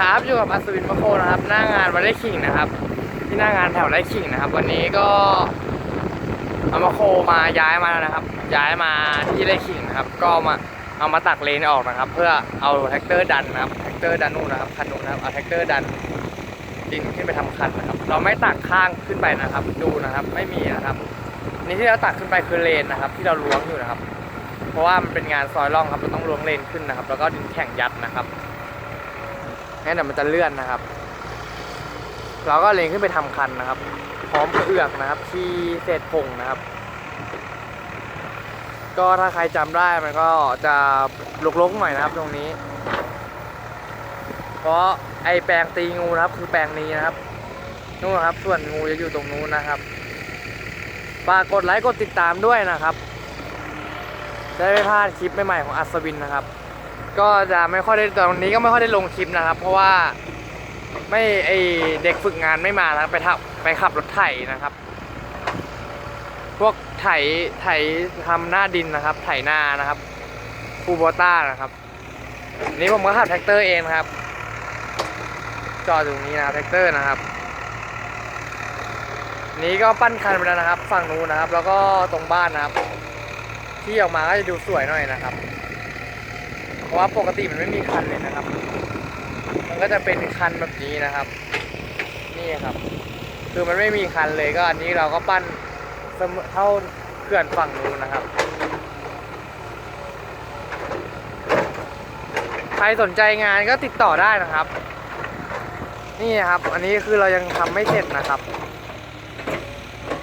ครับอยู่กับอัศวินมะโคนะครับหน้างานวันได้ขิงนะครับ ที่หน้างานแถวไร่ขิงนะครับ วันนี้ก็เอามาโคมาย้ายมาแล้วนะครับ ย้ายมาที่ไร่ขิงนะครับ ก็มาเอามาตักเลนออกนะครับ เพื่อเอาแท็กเตอร์ดันนะครับแท็กเตอร์ดันนู่นนะครับคันนู้นนะครับเอาแท็กเตอร์ดันดินขึ้นไปทำคันนะครับ เราไม่ตักข้างขึ้นไปนะครับ ดูนะครับไม่มีนะครับนี่ที่เราตักขึ้นไปคือเลนนะครับ ที่เราล้วงอยู่นะครับ เพราะว่ามันเป็นงานซอยล่องครับเราต้องล้วงเลนขึ้นนะครับ แล้วก็ดินแข่งยัดนะครับ งั้นเดี๋ยวมันจะเลื่อนนะครับ เราก็เลนขึ้นไปทำคันนะครับ พร้อมกระเอือกนะครับ ที่เศษผงนะครับ ก็ถ้าใครจำได้มันก็จะลกๆหน่อยนะครับ ตรงนี้ เพราะไอแปลงตีงูนะครับ คือแปลงนี้นะครับนู่นครับ ส่วนงูจะอยู่ตรงนู้นนะครับฝากกดไลค์กดติดตามด้วยนะครับจะได้ไม่พลาดคลิปใหม่ๆของอัศวินนะครับ ก็จะไม่ค่อยได้ตอนนี้ก็ไม่ค่อยได้ลงคลิปนะครับ เพราะว่าไม่ไอเด็กฝึกงานไม่มาแล้วไปทับไปขับรถไถนะครับ พวกไถไถทำหน้าดินนะครับ ไถนานะครับคูโบต้านะครับนี้ผมก็ขับแท็กเตอร์เองครับ จอดอยู่ตรงนี้นะแท็กเตอร์นะครับ นี้ก็ปั้นคันไปแล้วนะครับ ฝั่งนู้นนะครับ แล้วก็ตรงบ้านนะครับ ที่ออกมาก็จะดูสวยหน่อยนะครับ เพราะว่าปกติมันไม่มีคันเลยนะครับ มันก็จะเป็นคันแบบนี้นะครับ นี่ครับ คือมันไม่มีคันเลยก็อันนี้เราก็ปั้นเท่าเขื่อนฝั่งนู้นนะครับ ใครสนใจงานก็ติดต่อได้นะครับ นี่ครับ อันนี้คือเรายังทำไม่เสร็จนะครับ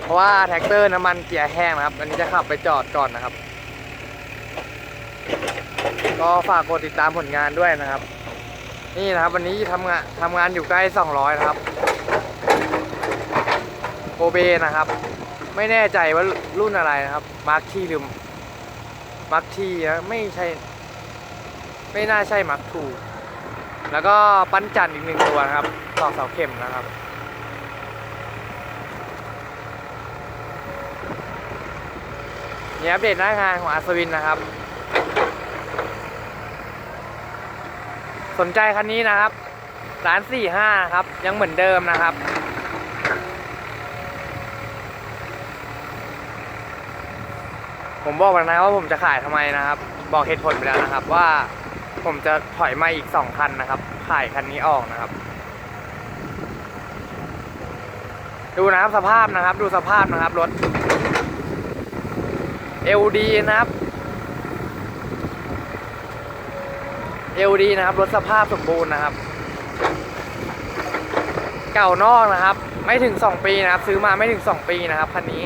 เพราะว่าแท็กเตอร์น้ำมันเกียร์แห้งนะครับ อันนี้จะขับไปจอดก่อนนะครับ ก็ฝากกดติดตามผลงานด้วยนะครับ นี่นะครับ วันนี้ทำงานทำงานอยู่ใกล้ 200 นะครับโกเบนะครับ ไม่แน่ใจว่ารุ่นอะไรนะครับมาร์คทีหรือมาร์คทีนะไม่ใช่ ไม่น่าใช่มาร์คทูแล้วก็ปั้นจันอีกหนึ่งตัวนะครับตอกเสาเข็มนะครับนี่อัปเดตหน้างานของอัศวินนะครับ สนใจคันนี้นะครับร้านสี่ห้าครับ ยังเหมือนเดิมนะครับ ผมบอกแล้นะว่าผมจะขายทำไมนะครับ บอกเหตุผลไปแล้วนะครับ ว่าผมจะถอยมาอีกสองคันนะครับ ขายคันนี้ออกนะครับ ดูนะครับสภาพนะครับ ดูสภาพนะครับรถ LD นะครับ LD นะครับรถสภาพสมบูรณ์นะครับ เก่านอกนะครับ ไม่ถึง 2 ปีนะครับ ซื้อมาไม่ถึง 2 ปีนะครับคันนี้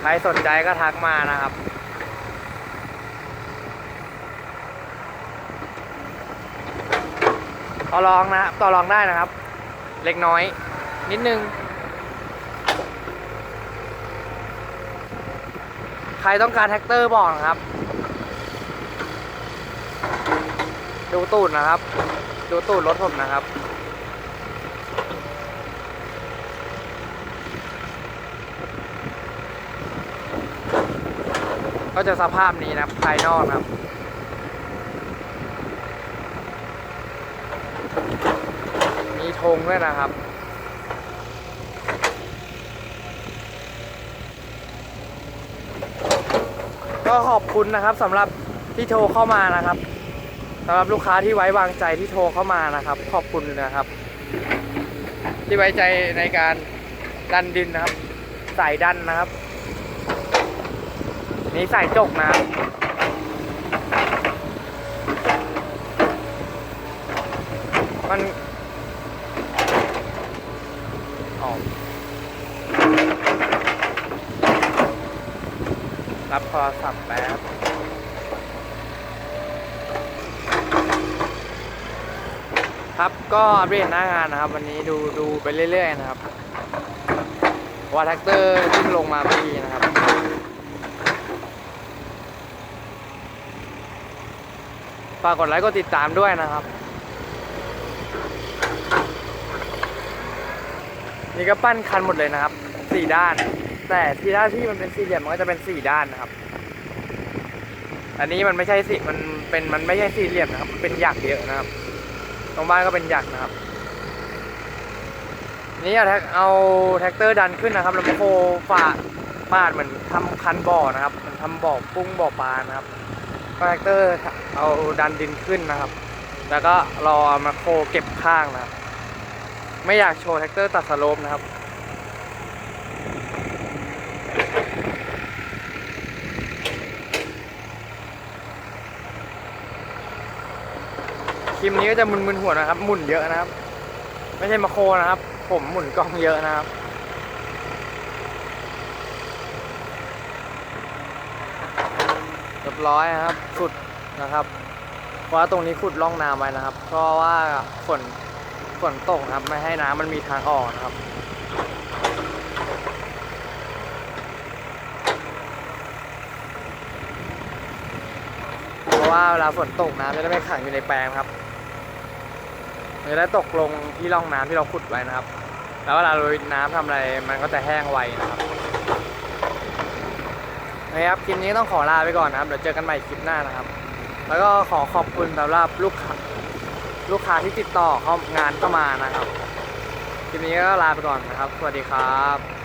ใครสนใจก็ทักมานะครับต่อรองนะครับต่อรองได้นะครับ เล็กน้อย นิดนึง ใครต้องการแท็กเตอร์บอกนะครับ ดูตูดนะครับ ดูตูดรถผมนะครับ ก็จะสภาพนี้นะครับภายนอกนะครับมีธงด้วยนะครับก็ขอบคุณนะครับสำหรับที่โทรเข้ามานะครับำหรับลูกค้าที่ไว้วางใจที่โทรเข้ามานะครับ ขอบคุณนะครับ ที่ไว้ใจในการดันดินนะครับ สายดันนะครับ นี่สายจกนะครับมันออกรับโทรศัพท์แป๊บ ครับก็อัปเดตหน้างานนะครับ วันนี้ดูดูไปเรื่อย ๆ นะครับว่าแท็กเตอร์ขึ้นลงมาพอดีนะครับ ฝากกดไลค์กดติดตามด้วยนะครับ นี่ก็ปั้นคันหมดเลยนะครับสี่ด้าน แต่ที่ด้านที่มันเป็นสี่เหลี่ยมมันก็จะเป็นสี่ด้านนะครับ อันนี้มันไม่ใช่สิมันเป็นมันไม่ใช่สี่เหลี่ยมนะครับมันเป็นหยักเยอะนะครับ ตรงบ้านก็เป็นหยักนะครับ นี่เอาแท็กเอาแท็กเตอร์ดันขึ้นนะครับแล้วมาโคฝาปาดเหมือนทำคันบ่อนะครับเหมันทำบ่อปุ้งบ่อปลานะครับก็แท็กเตอร์เอาดันดินขึ้นนะครับ แล้วก็รอเอามาโคเก็บข้างนะครับ ไม่อยากโชว์แท็กเตอร์ตัดสโลปนะครับ คลิปนี้ก็จะมึนๆหัวนะครับ หมุนเยอะนะครับ ไม่ใช่มาโคนะครับ ผมหมุนกล้องเยอะนะครับเรียบร้อยนะครับขุดนะครับ เพราะว่าตรงนี้ขุดร่องน้ำไว้นะครับ เพราะว่าฝนฝนตกนะครับ ไม่ให้น้ำมันมีทางออกนะครับเพราะว่าเวลาฝนตกน้ำจะได้ไม่ขังอยู่ในแปลงครับ จะได้ตกลงที่ร่องน้ำที่เราขุดไว้นะครับ แล้วเวลาเราน้ำทำอะไรมันก็จะแห้งไวนะครับนะครับคลิปนี้ต้องขอลาไปก่อนนะครับ เดี๋ยวเจอกันใหม่คลิปหน้านะครับ แล้วก็ขอขอบคุณสำหรับลูกค้าลูกค้าที่ติดต่อเข้างานเข้ามานะครับคลิปนี้ก็ลาไปก่อนนะครับ สวัสดีครับ